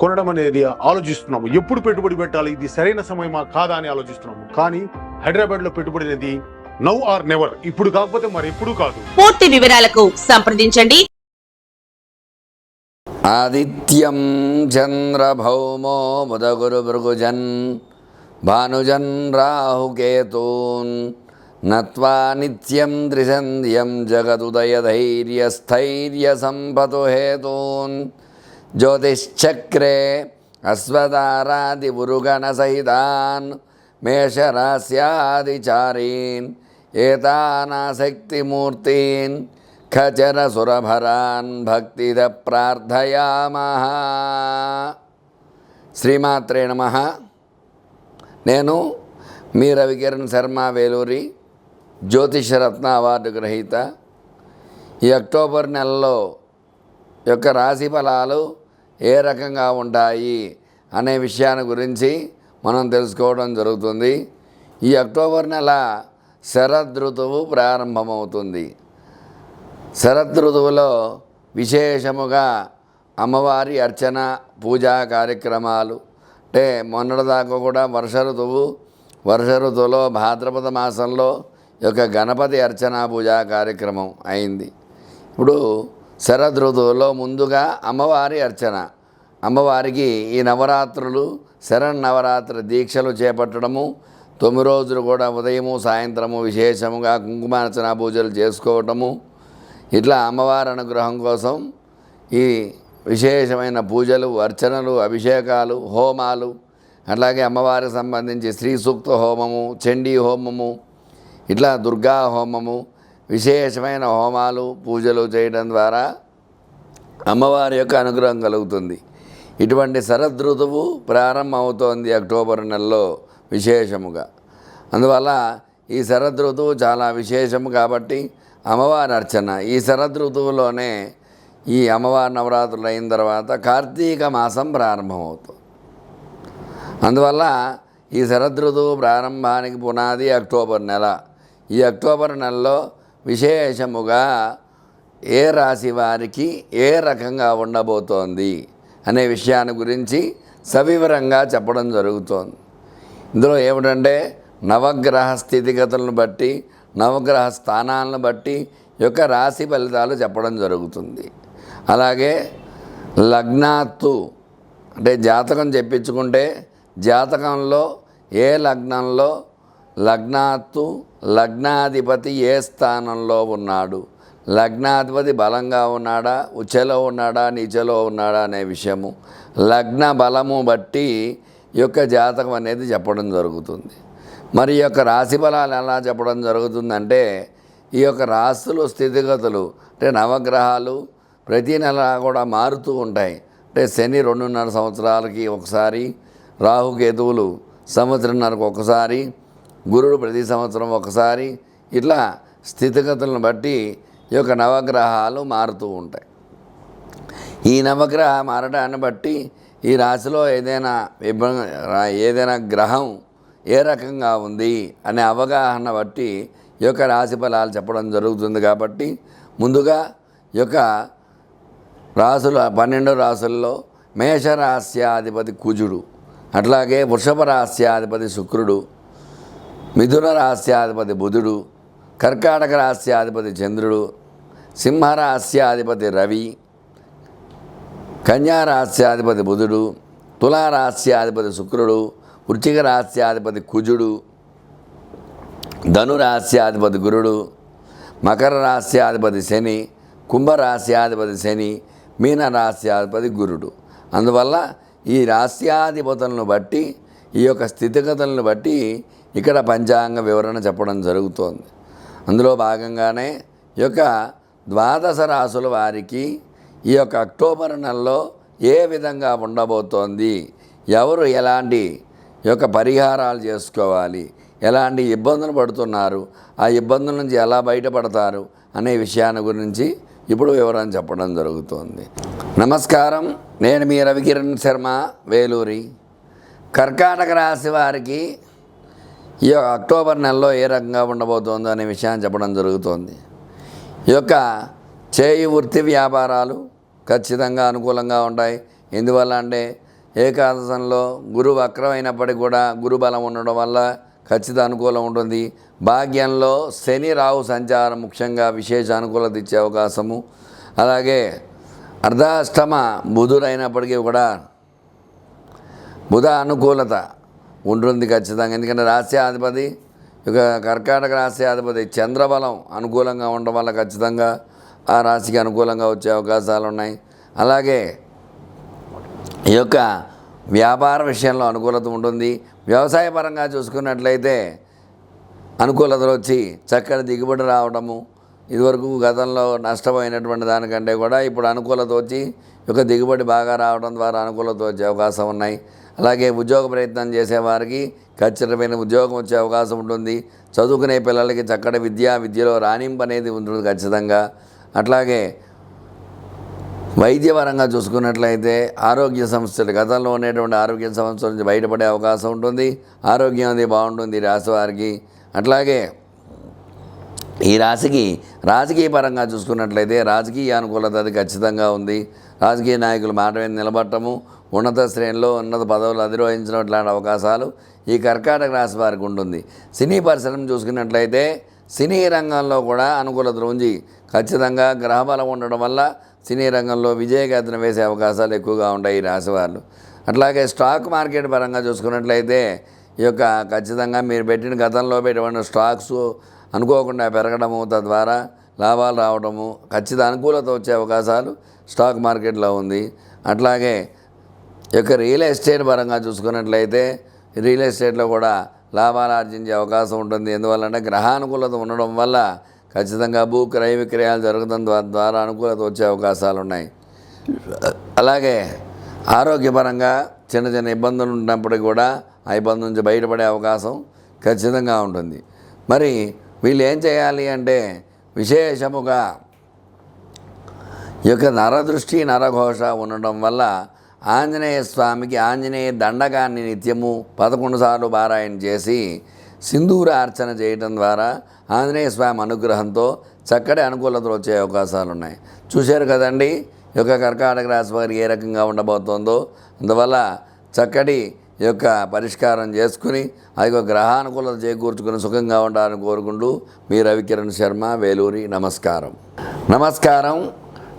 కొనడం అనేది ఆలోచిస్తున్నాము. ఎప్పుడు పెట్టుబడి పెట్టాలి? ఇది సరైన సమయమా? కాదా అని ఆలోచిస్తున్నాము. కానీ హైదరాబాద్లో పెట్టుబడి అనేది నవ్ ఆర్ నెవర్. ఇప్పుడు కాకపోతే మరి ఎప్పుడు కాదు. పూర్తి వివరాలకు సంప్రదించండి. ఆదిత్యం చంద్రభౌమో బుధగురుభృగుజన్ భానుజన్ రాహుకేతూన్ నత్వా నిత్యం త్రిసంధ్యం జగదుదయధైర్యస్థైర్యసంపతు హేతూన్. జ్యోతిశ్చక్రే అశ్వధారాది ఉరుగణ సహితాన్ మేషరాస్యాదిచారీన్ ఏతానాశక్తిమూర్తీన్ ఖచరసురభరాన్ భక్తిద ప్రార్థయామహ శ్రీమాత్రే నమ నేను మీ రవికిరణ్ శర్మ వేలూరి జ్యోతిషరత్న అవార్డు గ్రహీత. ఈ అక్టోబర్ నెలలో యొక్క రాశి ఫలాలు ఏ రకంగా ఉంటాయి అనే విషయాన్ని గురించి మనం తెలుసుకోవడం జరుగుతుంది. ఈ అక్టోబర్ నెల శరదృతువు ప్రారంభమవుతుంది. శరదృతువులో విశేషముగా అమ్మవారి అర్చన పూజా కార్యక్రమాలు. అంటే మొన్నటిదాకా కూడా వర్ష ఋతువు వర్ష ఋతువులో భాద్రపద మాసంలో యొక్క గణపతి అర్చన పూజా కార్యక్రమం అయింది. ఇప్పుడు శరద్ ఋతువులో ముందుగా అమ్మవారి అర్చన. అమ్మవారికి ఈ నవరాత్రులు శరణ్ నవరాత్రి దీక్షలు చేపట్టడము తొమ్మిది రోజులు కూడా ఉదయము సాయంత్రము విశేషముగా కుంకుమార్చన పూజలు చేసుకోవటము. ఇట్లా అమ్మవారి అనుగ్రహం కోసం ఈ విశేషమైన పూజలు అర్చనలు అభిషేకాలు హోమాలు అట్లాగే అమ్మవారికి సంబంధించి శ్రీ సూక్త హోమము చండీ హోమము ఇట్లా దుర్గా హోమము విశేషమైన హోమాలు పూజలు చేయడం ద్వారా అమ్మవారి యొక్క అనుగ్రహం కలుగుతుంది. ఇటువంటి శరద్ ఋతువు ప్రారంభమవుతోంది అక్టోబర్ నెలలో విశేషముగా. అందువల్ల ఈ శరద్ ఋతువు చాలా విశేషము కాబట్టి అమ్మవారి అర్చన. ఈ శరద్ ఋతువులోనే ఈ అమ్మవారి నవరాత్రులు అయిన తర్వాత కార్తీక మాసం ప్రారంభమవుతుంది. అందువల్ల ఈ శరద్ ఋతువు ప్రారంభానికి పునాది అక్టోబర్ నెల. ఈ అక్టోబర్ నెలలో విశేషముగా ఏ రాశి వారికి ఏ రకంగా ఉండబోతోంది అనే విషయాన్ని గురించి సవివరంగా చెప్పడం జరుగుతోంది. ఇందులో ఏమిటంటే నవగ్రహ స్థితిగతులను బట్టి నవగ్రహ స్థానాలను బట్టి యొక్క రాశి ఫలితాలు చెప్పడం జరుగుతుంది. అలాగే లగ్నాత్తు అంటే జాతకం చెప్పించుకుంటే జాతకంలో ఏ లగ్నంలో లగ్నాత్తు లగ్నాధిపతి ఏ స్థానంలో ఉన్నాడు? లగ్నాధిపతి బలంగా ఉన్నాడా? ఉచలో ఉన్నాడా? నీచలో ఉన్నాడా అనే విషయము. లగ్న బలము బట్టి ఈ యొక్క జాతకం అనేది చెప్పడం జరుగుతుంది. మరి ఈ యొక్క రాశి బలాలు ఎలా చెప్పడం జరుగుతుందంటే ఈ యొక్క రాశులు స్థితిగతులు అంటే నవగ్రహాలు ప్రతి నెల కూడా మారుతూ ఉంటాయి. అంటే శని రెండున్నర సంవత్సరాలకి ఒకసారి రాహుకేతువులు సంవత్సరంన్నరకు ఒకసారి గురుడు ప్రతి సంవత్సరం ఒకసారి ఇట్లా స్థితిగతులను బట్టి ఈ యొక్క నవగ్రహాలు మారుతూ ఉంటాయి. ఈ నవగ్రహ మారడాన్ని బట్టి ఈ రాశిలో ఏదైనా ఇబ్బంది ఏదైనా గ్రహం ఏ రకంగా ఉంది అనే అవగాహన బట్టి ఈ యొక్క రాశి ఫలాలు చెప్పడం జరుగుతుంది కాబట్టి ముందుగా ఈ యొక్క రాసుల పన్నెండు రాసుల్లో మేషరాస్యాధిపతి కుజుడు అట్లాగే వృషభ రాస్యాధిపతి శుక్రుడు మిథున రహస్యాధిపతి బుధుడు కర్కాటక రహస్యాధిపతి చంద్రుడు సింహ రహస్యాధిపతి రవి కన్యా రహస్యాధిపతి బుధుడు తులారాస్యాధిపతి శుక్రుడు వృచ్చిక రహస్యాధిపతి కుజుడు ధను రహస్యాధిపతి గురుడు మకర రహస్యాధిపతి శని కుంభ రహస్యాధిపతి శని మీన రహస్యాధిపతి గురుడు. అందువల్ల ఈ రహస్యాధిపతులను బట్టి ఈ యొక్క స్థితిగతులను బట్టి ఇక్కడ పంచాంగ వివరణ చెప్పడం జరుగుతోంది. అందులో భాగంగానే ఈ యొక్క ద్వాదశ రాసుల వారికి ఈ యొక్క అక్టోబర్ నెలలో ఏ విధంగా ఉండబోతోంది ఎవరు ఎలాంటి యొక్క పరిహారాలు చేసుకోవాలి ఎలాంటి ఇబ్బందులు పడుతున్నారు ఆ ఇబ్బందుల నుంచి ఎలా బయటపడతారు అనే విషయాన్ని గురించి ఇప్పుడు వివరం చెప్పడం జరుగుతోంది. నమస్కారం. నేను మీ రవికిరణ్ శర్మ వేలూరి. కర్కాటక రాశి వారికి ఈ యొక్క అక్టోబర్ నెలలో ఏ రకంగా ఉండబోతోందో అనే విషయాన్ని చెప్పడం జరుగుతోంది. ఈ యొక్క చేయి వృత్తి వ్యాపారాలు ఖచ్చితంగా అనుకూలంగా ఉంటాయి. ఎందువల్ల అంటే ఏకాదశంలో గురువు వక్రమైనప్పటికీ కూడా గురు బలం ఉండడం వల్ల ఖచ్చిత అనుకూలం ఉంటుంది. భాగ్యంలో శని రాహు సంచారం ముఖ్యంగా విశేష అనుకూలత ఇచ్చే అవకాశము. అలాగే అర్ధాష్టమ బుధుడైనప్పటికీ కూడా బుధ అనుకూలత ఉంటుంది ఖచ్చితంగా. ఎందుకంటే రాశ్యాధిపతి ఇక కర్కాటక రాశ్యాధిపతి చంద్రబలం అనుకూలంగా ఉండడం వల్ల ఖచ్చితంగా ఆ రాశికి అనుకూలంగా వచ్చే అవకాశాలు ఉన్నాయి. అలాగే ఈ యొక్క వ్యాపార విషయంలో అనుకూలత ఉంటుంది. వ్యవసాయపరంగా చూసుకున్నట్లయితే అనుకూలతలు వచ్చి చక్కటి దిగుబడి రావడము ఇదివరకు గతంలో నష్టపోయినటువంటి దానికంటే కూడా ఇప్పుడు అనుకూలత వచ్చి యొక్క దిగుబడి బాగా రావడం ద్వారా అనుకూలత వచ్చే అవకాశం ఉన్నాయి. అలాగే ఉద్యోగ ప్రయత్నం చేసేవారికి ఖచ్చితమైన ఉద్యోగం వచ్చే అవకాశం ఉంటుంది. చదువుకునే పిల్లలకి చక్కటి విద్య విద్యలో రాణింపు అనేది ఉంటుంది ఖచ్చితంగా. అట్లాగే వైద్యపరంగా చూసుకున్నట్లయితే ఆరోగ్య సమస్యలు గతంలో ఉండేటువంటి ఆరోగ్య సమస్యల నుంచి బయటపడే అవకాశం ఉంటుంది. ఆరోగ్యం అది బాగుంటుంది రాశి వారికి. అట్లాగే ఈ రాశికి రాజకీయ పరంగా చూసుకున్నట్లయితే రాజకీయ అనుకూలత అది ఖచ్చితంగా ఉంది. రాజకీయ నాయకులు మాట మీద నిలబడటము ఉన్నత శ్రేణిలో ఉన్నత పదవులు అధిరోహించడం లాంటి అవకాశాలు ఈ కర్కాటక రాశి వారికి ఉంటుంది. సినీ పరిశ్రమ చూసుకున్నట్లయితే సినీ రంగంలో కూడా అనుకూలత ఉంది. ఖచ్చితంగా గ్రహబలం ఉండడం వల్ల సినీ రంగంలో విజయగాథను వేసే అవకాశాలు ఎక్కువగా ఉంటాయి ఈ రాశి వాళ్ళు అట్లాగే స్టాక్ మార్కెట్ పరంగా చూసుకున్నట్లయితే ఈ యొక్క ఖచ్చితంగా మీరు పెట్టిన గతంలో పెట్టిన స్టాక్స్ అనుకోకుండా పెరగడము తద్వారా లాభాలు రావడము ఖచ్చిత అనుకూలత వచ్చే అవకాశాలు స్టాక్ మార్కెట్లో ఉంది. అట్లాగే యొక్క రియల్ ఎస్టేట్ పరంగా చూసుకున్నట్లయితే రియల్ ఎస్టేట్లో కూడా లాభాలు ఆర్జించే అవకాశం ఉంటుంది. ఎందువల్లంటే గ్రహానుకూలత ఉండడం వల్ల ఖచ్చితంగా భూ క్రయ విక్రయాలు జరగడం ద్వారా అనుకూలత వచ్చే అవకాశాలు ఉన్నాయి. అలాగే ఆరోగ్యపరంగా చిన్న చిన్న ఇబ్బందులు ఉన్నప్పటికీ కూడా ఆ ఇబ్బంది నుంచి బయటపడే అవకాశం ఖచ్చితంగా ఉంటుంది. మరి వీళ్ళు ఏం చేయాలి అంటే విశేషముగా ఈ యొక్క నరదృష్టి నరఘోష ఉండడం వల్ల ఆంజనేయ స్వామికి ఆంజనేయ దండకాన్ని నిత్యము పదకొండు సార్లు పారాయణ చేసి సింధూర అర్చన చేయటం ద్వారా ఆంజనేయ స్వామి అనుగ్రహంతో చక్కటి అనుకూలతలు వచ్చే అవకాశాలు ఉన్నాయి. చూశారు కదండి? ఈ యొక్క కర్కాటక రాశి వారికి ఏ రకంగా ఉండబోతోందో. అందువల్ల చక్కటి యొక్క పరిష్కారం చేసుకుని అది ఒక గ్రహానుకూలత చేకూర్చుకుని సుఖంగా ఉండాలని కోరుకుంటూ మీ రవికిరణ్ శర్మ వేలూరి నమస్కారం. నమస్కారం.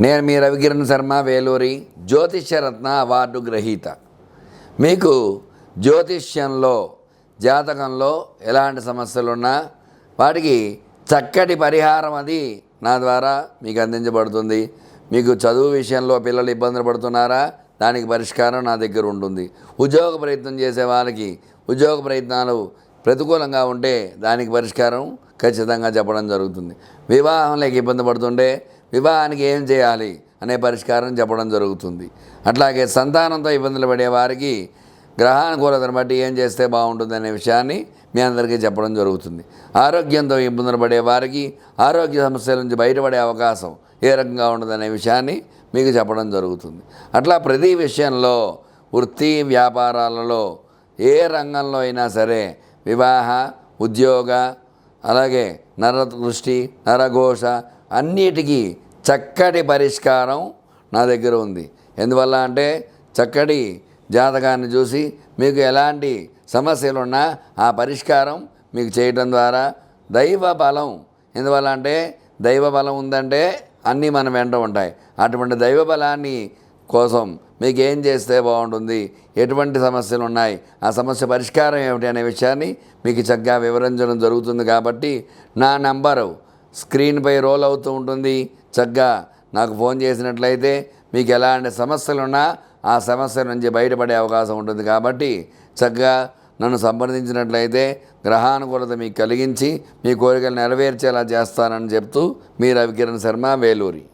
నేను మీ రవికిరణ్ శర్మ వేలూరి జ్యోతిష్యరత్న అవార్డు గ్రహీత. మీకు జ్యోతిష్యంలో జాతకంలో ఎలాంటి సమస్యలు ఉన్నా వాటికి చక్కటి పరిహారం అది నా ద్వారా మీకు అందించబడుతుంది. మీకు చదువు విషయంలో పిల్లలు ఇబ్బందులు పడుతున్నారా? దానికి పరిష్కారం నా దగ్గర ఉంటుంది. ఉద్యోగ ప్రయత్నం చేసే వాళ్ళకి ఉద్యోగ ప్రయత్నాలు ప్రతికూలంగా ఉంటే దానికి పరిష్కారం ఖచ్చితంగా చెప్పడం జరుగుతుంది. వివాహం లేక ఇబ్బంది పడుతుంటే వివాహానికి ఏం చేయాలి అనే పరిష్కారం చెప్పడం జరుగుతుంది. అట్లాగే సంతానంతో ఇబ్బందులు పడే వారికి గ్రహానుకూలతను బట్టి ఏం చేస్తే బాగుంటుంది అనే విషయాన్ని మీ అందరికీ చెప్పడం జరుగుతుంది. ఆరోగ్యంతో ఇబ్బందులు పడే వారికి ఆరోగ్య సమస్యల నుంచి బయటపడే అవకాశం ఏ రకంగా ఉండదనే విషయాన్ని మీకు చెప్పడం జరుగుతుంది. అట్లా ప్రతి విషయంలో వృత్తి వ్యాపారాలలో ఏ రంగంలో అయినా సరే వివాహ ఉద్యోగ అలాగే నరదృష్టి నరఘోష అన్నిటికీ చక్కటి పరిష్కారం నా దగ్గర ఉంది. ఎందువల్ల అంటే చక్కటి జాతకాన్ని చూసి మీకు ఎలాంటి సమస్యలు ఉన్నా ఆ పరిష్కారం మీకు చేయటం ద్వారా దైవ బలం. ఎందువల్ల అంటే దైవ బలం ఉందంటే అన్నీ మన వెంట ఉంటాయి. అటువంటి దైవ బలాన్ని కోసం మీకు ఏం చేస్తే బాగుంటుంది? ఎటువంటి సమస్యలు ఉన్నాయి? ఆ సమస్య పరిష్కారం ఏమిటి అనే విషయాన్ని మీకు చక్కగా వివరించడం జరుగుతుంది కాబట్టి నా నంబరు స్క్రీన్పై రోల్ అవుతూ ఉంటుంది. చక్కగా నాకు ఫోన్ చేసినట్లయితే మీకు ఎలాంటి సమస్యలున్నా ఆ సమస్య నుంచి బయటపడే అవకాశం ఉంటుంది కాబట్టి చక్కగా నన్ను సంప్రదించినట్లయితే గ్రహానుకూలత మీకు కలిగించి మీ కోరికలు నెరవేర్చేలా చేస్తానని చెప్తూ మీ రవికిరణ్ శర్మ వేలూరి.